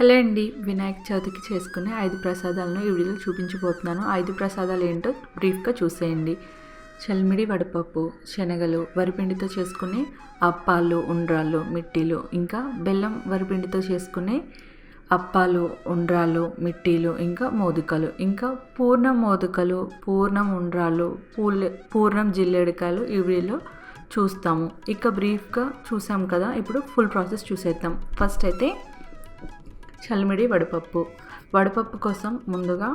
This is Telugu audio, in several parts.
హలో అండి వినాయక చవితికి చేసుకునే ఐదు ప్రసాదాలను ఈ వీడియోలో చూపించబోతున్నాను. ఐదు ప్రసాదాలు ఏంటో బ్రీఫ్గా చూసేయండి. చల్మిడి వడపప్పు శనగలు వరిపిండితో చేసుకునే అప్పాలు ఉండ్రాళ్ళు మిట్టీలు ఇంకా బెల్లం వరిపిండితో చేసుకునే అప్పాలు ఉండ్రాళ్ళు మిట్టీలు ఇంకా మోదుకలు ఇంకా పూర్ణం మోదుకలు పూర్ణం ఉండ్రాళ్ళు పూల పూర్ణం జిల్లేడికాయలు ఈ వీడియోలో చూస్తాము. ఇక బ్రీఫ్గా చూసాం కదా ఇప్పుడు ఫుల్ ప్రాసెస్ చూసేద్దాం. ఫస్ట్ అయితే చల్మిడి వడపప్పు. వడపప్పు కోసం ముందుగా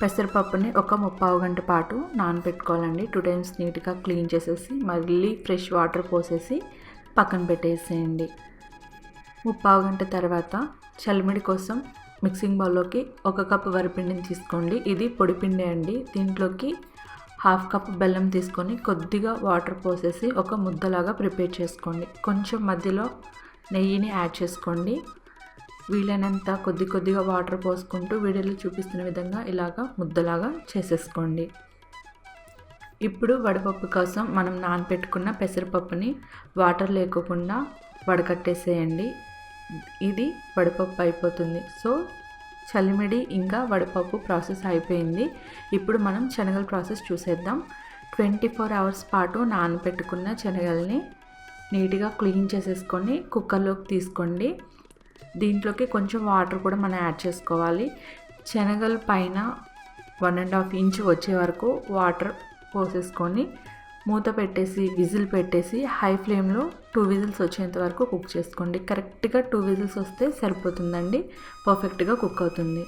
పెసరపప్పుని ఒక ముప్పావు గంట పాటు నానబెట్టుకోవాలండి టూ టైమ్స్ నీట్గా క్లీన్ చేసేసి మళ్ళీ ఫ్రెష్ వాటర్ పోసేసి పక్కన పెట్టేసేయండి. ముప్పావు గంట తర్వాత చల్మిడి కోసం మిక్సింగ్ బౌల్లోకి ఒక కప్ వరిపిండిని తీసుకోండి. ఇది పొడిపిండి అండి. దీంట్లోకి హాఫ్ కప్ బెల్లం తీసుకొని కొద్దిగా వాటర్ పోసేసి ఒక ముద్దలాగా ప్రిపేర్ చేసుకోండి. కొంచెం మధ్యలో నెయ్యిని యాడ్ చేసుకోండి. వీలైనంత కొద్ది కొద్దిగా వాటర్ పోసుకుంటూ వీడియోలో చూపిస్తున్న విధంగా ఇలాగా ముద్దలాగా చేసేసుకోండి. ఇప్పుడు వడపప్పు కోసం మనం నానపెట్టుకున్న పెసరపప్పుని వాటర్ లేకోకుండా వడకట్టేసేయండి. ఇది వడపప్పు అయిపోతుంది. సో చలిమిడి ఇంకా వడపప్పు ప్రాసెస్ అయిపోయింది. ఇప్పుడు మనం శనగల ప్రాసెస్ చూసేద్దాం. ట్వంటీ ఫోర్ అవర్స్ పాటు నానబెట్టుకున్న శనగల్ని నీట్గా క్లీన్ చేసేసుకొని కుక్కర్లోకి తీసుకోండి. దీంట్లోకి కొంచెం వాటర్ కూడా మనం యాడ్ చేసుకోవాలి. శనగల పైన వన్ అండ్ హాఫ్ ఇంచ్ వచ్చే వరకు వాటర్ పోసేసుకొని మూత పెట్టేసి విజిల్ పెట్టేసి హై ఫ్లేమ్లో టూ విజిల్స్ వచ్చేంత వరకు కుక్ చేసుకోండి. కరెక్ట్గా టూ విజిల్స్ వస్తే సరిపోతుందండి. పర్ఫెక్ట్గా కుక్ అవుతుంది.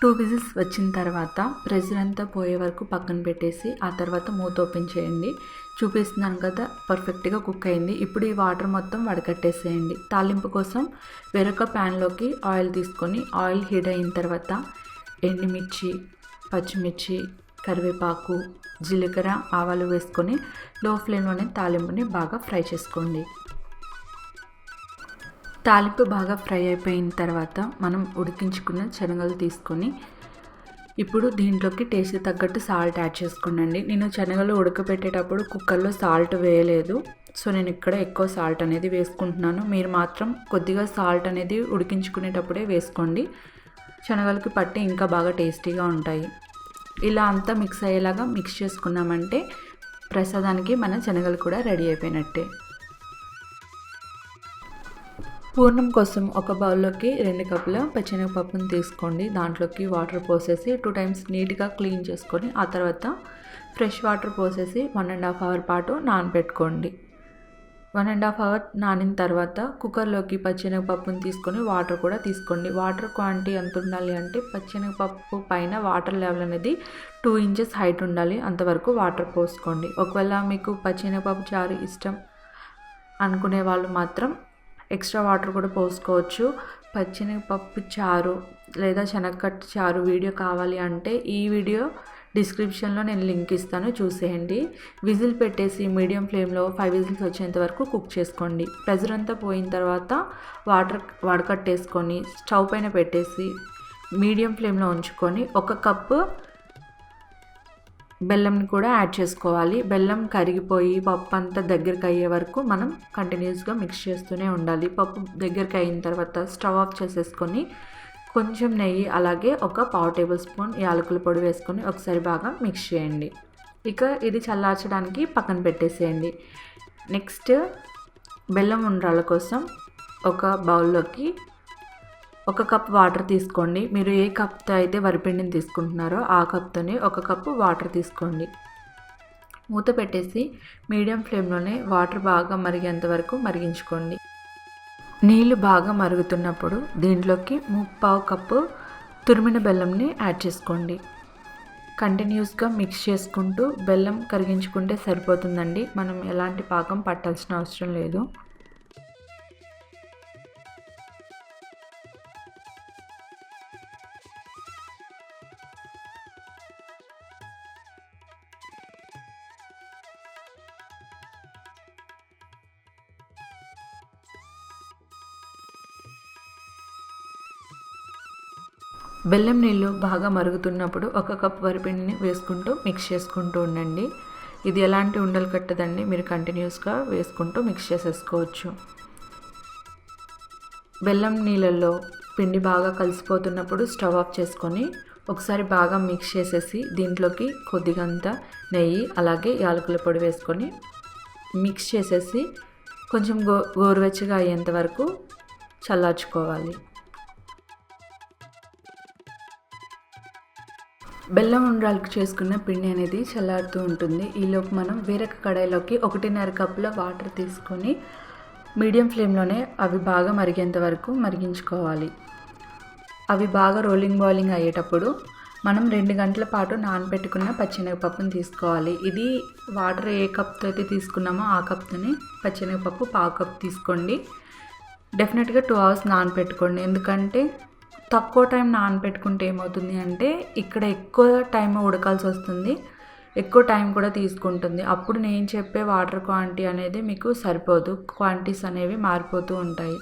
టూ విజిల్స్ వచ్చిన తర్వాత ప్రెజర్ అంతా పోయే వరకు పక్కన పెట్టేసి ఆ తర్వాత మూత ఓపెన్ చేయండి. చూపిస్తున్నాను కదా పర్ఫెక్ట్గా కుక్ అయింది. ఇప్పుడు ఈ వాటర్ మొత్తం వడకట్టేసేయండి. తాలింపు కోసం వేరొక ప్యాన్లోకి ఆయిల్ తీసుకొని ఆయిల్ హీట్ అయిన తర్వాత ఎండుమిర్చి పచ్చిమిర్చి కరివేపాకు జీలకర్ర ఆవాలు వేసుకొని లో ఫ్లేమ్లోనే తాలింపుని బాగా ఫ్రై చేసుకోండి. తాలింపు బాగా ఫ్రై అయిపోయిన తర్వాత మనం ఉడికించుకున్న శనగలు తీసుకొని ఇప్పుడు దీంట్లోకి టేస్ట్ తగ్గట్టు సాల్ట్ యాడ్ చేసుకోండి నేను శనగలు ఉడకబెట్టేటప్పుడు కుక్కర్లో సాల్ట్ వేయలేదు. సో నేను ఇక్కడ ఎక్కువ సాల్ట్ అనేది వేసుకుంటున్నాను. మీరు మాత్రం కొద్దిగా సాల్ట్ అనేది ఉడికించుకునేటప్పుడే వేసుకోండి. శనగలకి పట్టి ఇంకా బాగా టేస్టీగా ఉంటాయి. ఇలా అంతా మిక్స్ అయ్యేలాగా మిక్స్ చేసుకున్నామంటే ప్రసాదానికి మన శనగలు కూడా రెడీ అయిపోయినట్టే. పూర్ణం కోసం ఒక బౌల్లోకి రెండు కప్పుల పచ్చెనగపప్పును తీసుకోండి. దాంట్లోకి వాటర్ పోసేసి టూ టైమ్స్ నీట్గా క్లీన్ చేసుకొని ఆ తర్వాత ఫ్రెష్ వాటర్ పోసేసి వన్ అండ్ హాఫ్ అవర్ పాటు నానబెట్టుకోండి. వన్ అండ్ హాఫ్ అవర్ నానిన తర్వాత కుక్కర్లోకి పచ్చెనగపప్పును తీసుకొని వాటర్ కూడా తీసుకోండి. వాటర్ క్వాంటిటీ ఎంత ఉండాలి అంటే పచ్చెనగపప్పు పైన వాటర్ లెవెల్ అనేది టూ ఇంచెస్ హైట్ ఉండాలి. అంతవరకు వాటర్ పోసుకోండి. ఒకవేళ మీకు పచ్చెనగపప్పు చారు ఇష్టం అనుకునే వాళ్ళు మాత్రం ఎక్స్ట్రా వాటర్ కూడా పోసుకోవచ్చు. పచ్చినపప్పు చారు లేదా శనగకట్టు చారు వీడియో కావాలి అంటే ఈ వీడియో డిస్క్రిప్షన్లో నేను లింక్ ఇస్తాను చూసేయండి. విజిల్ పెట్టేసి మీడియం ఫ్లేమ్లో ఫైవ్ విజిల్స్ వచ్చేంత వరకు కుక్ చేసుకోండి. ప్రెజర్ అంతా పోయిన తర్వాత వాటర్ వడకట్టేసుకొని స్టవ్ పైన పెట్టేసి మీడియం ఫ్లేమ్లో ఉంచుకొని ఒక కప్పు బెల్లంని కూడా యాడ్ చేసుకోవాలి. బెల్లం కరిగిపోయి పప్పు అంతా దగ్గరికి అయ్యే వరకు మనం కంటిన్యూస్గా మిక్స్ చేస్తూనే ఉండాలి. పప్పు దగ్గరికి అయిన తర్వాత స్టవ్ ఆఫ్ చేసేసుకొని కొంచెం నెయ్యి అలాగే ఒక పావు టేబుల్ స్పూన్ యాలకుల పొడి వేసుకొని ఒకసారి బాగా మిక్స్ చేయండి. ఇక ఇది చల్లార్చడానికి పక్కన పెట్టేసేయండి. నెక్స్ట్ బెల్లం ఉండ్రాల కోసం ఒక బౌల్లోకి ఒక కప్ వాటర్ తీసుకోండి. మీరు ఏ కప్తో అయితే వరిపిండిని తీసుకుంటున్నారో ఆ కప్తోనే ఒక కప్పు వాటర్ తీసుకోండి. మూత పెట్టేసి మీడియం ఫ్లేమ్లోనే వాటర్ బాగా మరిగేంత వరకు మరిగించుకోండి. నీళ్ళు బాగా మరుగుతున్నప్పుడు దీంట్లోకి ముప్పావు కప్పు తురిమిన బెల్లంని యాడ్ చేసుకోండి. కంటిన్యూస్గా మిక్స్ చేసుకుంటూ బెల్లం కరిగించుకుంటే సరిపోతుందండి. మనం ఎలాంటి పాకం పట్టాల్సిన అవసరం లేదు. బెల్లం నీళ్ళు బాగా మరుగుతున్నప్పుడు ఒక కప్ వరిపిండిని వేసుకుంటూ మిక్స్ చేసుకుంటూ ఉండండి. ఇది ఎలాంటి ఉండలు కట్టదండి మీరు కంటిన్యూస్గా వేసుకుంటూ మిక్స్ చేసేసుకోవచ్చు. బెల్లం నీళ్ళల్లో పిండి బాగా కలిసిపోతున్నప్పుడు స్టవ్ ఆఫ్ చేసుకొని ఒకసారి బాగా మిక్స్ చేసేసి దీంట్లోకి కొద్దిగంత నెయ్యి అలాగే యాలకుల పొడి వేసుకొని మిక్స్ చేసేసి కొంచెం గో గోరువెచ్చగా అయ్యేంత వరకు చల్లార్చుకోవాలి. బెల్లం ఉండ్రాలకు చేసుకున్న పిండి అనేది చల్లారుతూ ఉంటుంది. ఈలోపు మనం వేరొక కడాయిలోకి ఒకటిన్నర కప్పుల వాటర్ తీసుకొని మీడియం ఫ్లేమ్లోనే అవి బాగా మరిగేంత వరకు మరిగించుకోవాలి. అవి బాగా రోలింగ్ బాయిలింగ్ అయ్యేటప్పుడు మనం రెండు గంటల పాటు నానబెట్టుకున్న పచ్చెనగపప్పును తీసుకోవాలి. ఇది వాటర్ ఏ కప్తో అయితే తీసుకున్నామో ఆ కప్తోనే పచ్చెనగపప్పు పావు కప్ తీసుకోండి. డెఫినెట్గా టూ అవర్స్ నానబెట్టుకోండి. ఎందుకంటే తక్కువ టైం నానబెట్టుకుంటే ఏమవుతుంది అంటే ఇక్కడ ఎక్కువ టైం ఉడకాల్సి వస్తుంది. ఎక్కువ టైం కూడా తీసుకుంటుంది. అప్పుడు నేను చెప్పే వాటర్ క్వాంటిటీ అనేది మీకు సరిపోదు. క్వాంటిటీస్ అనేవి మారిపోతూ ఉంటాయి.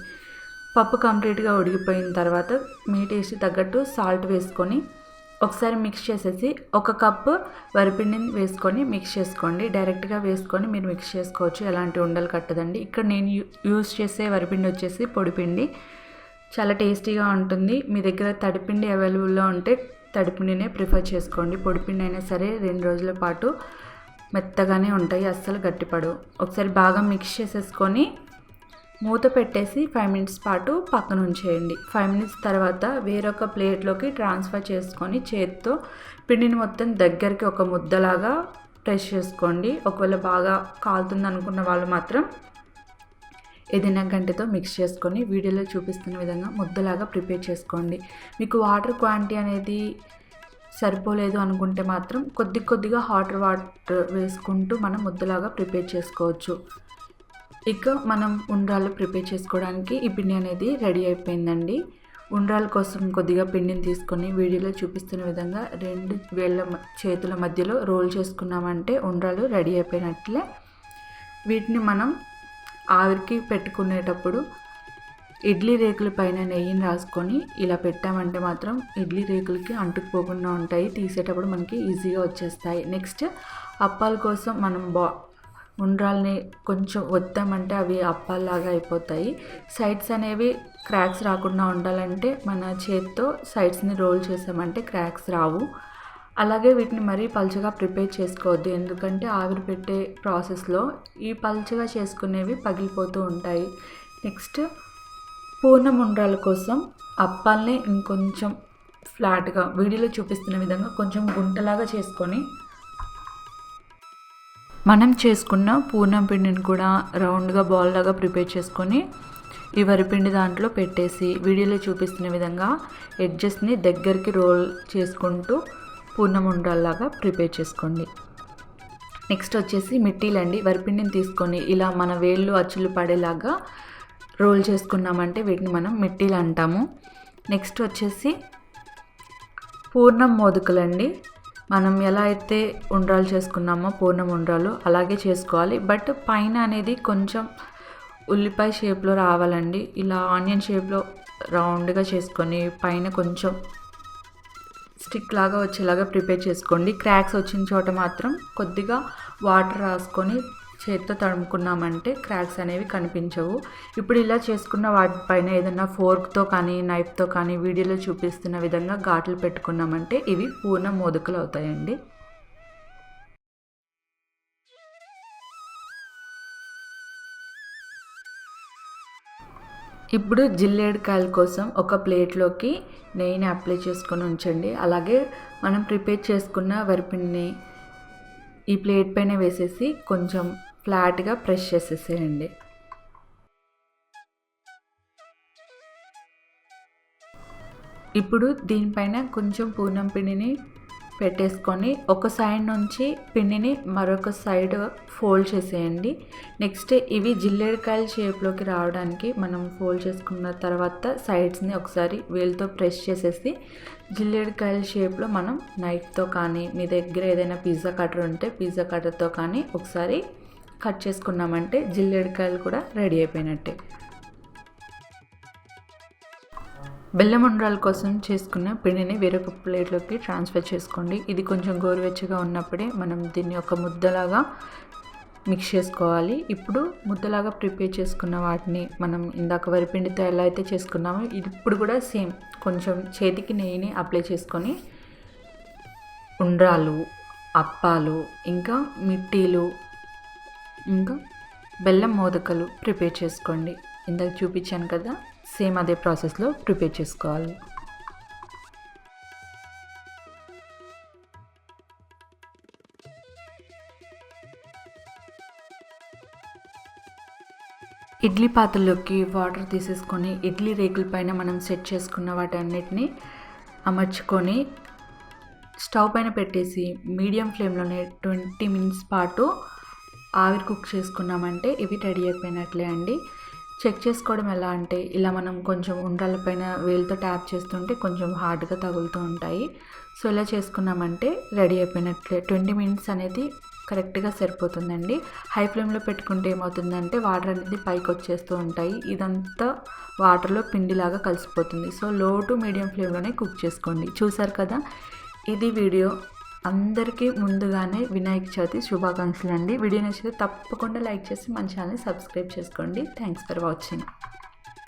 పప్పు కంప్లీట్గా ఉడికిపోయిన తర్వాత మీ టేస్ట్ తగ్గట్టు సాల్ట్ వేసుకొని ఒకసారి మిక్స్ చేసేసి ఒక కప్పు వరిపిండిని వేసుకొని మిక్స్ చేసుకోండి. డైరెక్ట్గా వేసుకొని మీరు మిక్స్ చేసుకోవచ్చు. ఎలాంటి ఉండలు కట్టదండి. ఇక్కడ నేను యూ- యూస్ చేసే వరిపిండి వచ్చేసి పొడిపిండి. చాలా టేస్టీగా ఉంటుంది. మీ దగ్గర తడిపిండి అవైలబుల్లో ఉంటే తడిపిండినే ప్రిఫర్ చేసుకోండి. పొడిపిండి అయినా సరే రెండు రోజుల పాటు మెత్తగానే ఉంటాయి. అస్సలు గట్టిపడవు. ఒకసారి బాగా మిక్స్ చేసేసుకొని మూత పెట్టేసి ఫైవ్ మినిట్స్ పాటు పక్కన ఉంచేయండి. ఫైవ్ మినిట్స్ తర్వాత వేరొక ప్లేట్లోకి ట్రాన్స్ఫర్ చేసుకొని చేత్తో పిండిని మొత్తం దగ్గరికి ఒక ముద్దలాగా ప్రెస్ చేసుకోండి. ఒకవేళ బాగా కాలుతుంది అనుకున్న వాళ్ళు మాత్రం ఏదైనా గంటతో మిక్స్ చేసుకొని వీడియోలో చూపిస్తున్న విధంగా ముద్దలాగా ప్రిపేర్ చేసుకోండి. మీకు వాటర్ క్వాంటిటీ అనేది సరిపోలేదు అనుకుంటే మాత్రం కొద్ది కొద్దిగా హాట్ వాటర్ వేసుకుంటూ మనం ముద్దలాగా ప్రిపేర్ చేసుకోవచ్చు. ఇక మనం ఉండ్రాలు ప్రిపేర్ చేసుకోవడానికి ఈ పిండి అనేది రెడీ అయిపోయిందండి. ఉండ్రాల కోసం కొద్దిగా పిండిని తీసుకొని వీడియోలో చూపిస్తున్న విధంగా రెండు వేళ్ళ చేతుల మధ్యలో రోల్ చేసుకున్నామంటే ఉండ్రాలు రెడీ అయిపోయినట్లే. వీటిని మనం ఆవిరికి పెట్టుకునేటప్పుడు ఇడ్లీ రేకుల పైన నెయ్యిని రాసుకొని ఇలా పెట్టామంటే మాత్రం ఇడ్లీ రేకులకి అంటుకుపోకుండా ఉంటాయి. తీసేటప్పుడు మనకి ఈజీగా వచ్చేస్తాయి. నెక్స్ట్ అప్పాల కోసం మనం బా ఉండ్రాల్ని కొంచెం వద్దామంటే అవి అప్పాల్లాగా అయిపోతాయి. సైడ్స్ అనేవి క్రాక్స్ రాకుండా ఉండాలంటే మన చేత్తో సైడ్స్ని రోల్ చేసామంటే క్రాక్స్ రావు. అలాగే వీటిని మరీ పలుచగా ప్రిపేర్ చేసుకోవద్దు. ఎందుకంటే ఆవిరి పెట్టే ప్రాసెస్లో ఈ పలుచగా చేసుకునేవి పగిలిపోతూ ఉంటాయి. నెక్స్ట్ పూర్ణం ఉండ్రాల కోసం అప్పాల్ని ఇంకొంచెం ఫ్లాట్గా వీడియోలో చూపిస్తున్న విధంగా కొంచెం గుంటలాగా చేసుకొని మనం చేసుకున్న పూర్ణం పిండిని కూడా రౌండ్గా బాల్ లాగా ప్రిపేర్ చేసుకొని ఈ వరిపిండి దాంట్లో పెట్టేసి వీడియోలో చూపిస్తున్న విధంగా ఎడ్జెస్ని దగ్గరికి రోల్ చేసుకుంటూ పూర్ణం ఉండ్రాల్లాగా ప్రిపేర్ చేసుకోండి. నెక్స్ట్ వచ్చేసి మిట్టీలండి. వరిపిండిని తీసుకొని ఇలా మన వేళ్ళు అచ్చులు పడేలాగా రోల్ చేసుకున్నామంటే వీటిని మనం మిట్టీలు అంటాము. నెక్స్ట్ వచ్చేసి పూర్ణం మోదుకలండి. మనం ఎలా అయితే ఉండ్రాలు చేసుకున్నామో పూర్ణం ఉండ్రాలు అలాగే చేసుకోవాలి. బట్ పైన అనేది కొంచెం ఉల్లిపాయ షేప్లో రావాలండి. ఇలా ఆనియన్ షేప్లో రౌండ్గా చేసుకొని పైన కొంచెం స్టిక్ లాగా వచ్చేలాగా ప్రిపేర్ చేసుకోండి. క్రాక్స్ వచ్చిన చోట మాత్రం కొద్దిగా వాటర్ రాసుకొని చేత్తో తడుముకున్నామంటే క్రాక్స్ అనేవి కనిపించవు. ఇప్పుడు ఇలా చేసుకున్న వాటిపైన ఏదైనా ఫోర్క్తో కానీ నైఫ్తో కానీ వీడియోలో చూపిస్తున్న విధంగా ఘాట్లు పెట్టుకున్నామంటే ఇవి పూర్ణ మోదకులు అవుతాయండి ఇప్పుడు జిల్లేడుకాయల కోసం ఒక ప్లేట్లోకి నెయ్యిని అప్లై చేసుకొని ఉంచండి. అలాగే మనం ప్రిపేర్ చేసుకున్న వరిపిండిని ఈ ప్లేట్ పైన వేసేసి కొంచెం ఫ్లాట్గా ప్రెస్ చేసేసేయండి. ఇప్పుడు దీనిపైన కొంచెం పూర్ణం పిండిని పెట్టేసుకొని ఒక సైడ్ నుంచి పిండిని మరొక సైడ్ ఫోల్డ్ చేసేయండి. నెక్స్ట్ ఇవి జిల్లేడుకాయల షేప్లోకి రావడానికి మనం ఫోల్డ్ చేసుకున్న తర్వాత సైడ్స్ని ఒకసారి వేలుతో ప్రెస్ చేసేసి జిల్లేడుకాయల షేప్లో మనం నైఫ్తో కానీ మీ దగ్గర ఏదైనా పిజ్జా కటర్ ఉంటే పిజ్జా కటర్తో కానీ ఒకసారి కట్ చేసుకున్నామంటే జిల్లేడుకాయలు కూడా రెడీ అయిపోయినట్టే. బెల్లం ఉండ్రాల కోసం చేసుకున్న పిండిని వేరొక ప్లేట్లోకి ట్రాన్స్ఫర్ చేసుకోండి. ఇది కొంచెం గోరువెచ్చగా ఉన్నప్పుడే మనం దీన్ని ఒక ముద్దలాగా మిక్స్ చేసుకోవాలి. ఇప్పుడు ముద్దలాగా ప్రిపేర్ చేసుకున్న వాటిని మనం ఇందాక వరిపిండితో ఎలా అయితే చేసుకున్నామో ఇది ఇప్పుడు కూడా సేమ్ కొంచెం చేతికి నెయ్యిని అప్లై చేసుకొని ఉండ్రాలు అప్పాలు ఇంకా మిట్టీలు ఇంకా బెల్లం మోదకలు ప్రిపేర్ చేసుకోండి. ఇందాక చూపించాను కదా? సేమ్ అదే ప్రాసెస్లో ప్రిపేర్ చేసుకోవాలి. ఇడ్లీ పాత్రలోకి వాటర్ తీసేసుకొని ఇడ్లీ రేకుల పైన మనం సెట్ చేసుకున్న వాటన్నిటిని అమర్చుకొని స్టవ్ పైన పెట్టేసి మీడియం ఫ్లేమ్లోనే ట్వంటీ మినిట్స్ పాటు ఆవిరి కుక్ చేసుకున్నామంటే ఇవి రెడీ అయిపోయినట్లే అండి. చెక్ చేసుకోవడం ఎలా అంటే ఇలా మనం కొంచెం ఉండ్రాల పైన వేలుతో ట్యాప్ చేస్తుంటే కొంచెం హార్డ్గా తగులుతూ ఉంటాయి. సో ఇలా చేసుకున్నామంటే రెడీ అయిపోయినట్లే. ట్వంటీ మినిట్స్ అనేది కరెక్ట్గా సరిపోతుందండి. హై ఫ్లేమ్లో పెట్టుకుంటే ఏమవుతుందంటే వాటర్ అనేది పైకి వచ్చేస్తూ ఉంటాయి. ఇదంతా వాటర్లో పిండిలాగా కలిసిపోతుంది. సో లో టు మీడియం ఫ్లేమ్లోనే కుక్ చేసుకోండి. చూసారు కదా ఇది వీడియో. అందరికీ ముందుగానే వినాయక చవితి శుభాకాంక్షలు అండి వీడియో నచ్చితే తప్పకుండా లైక్ చేసి మన ఛానల్ సబ్స్క్రైబ్ చేసుకోండి. Thanks for watching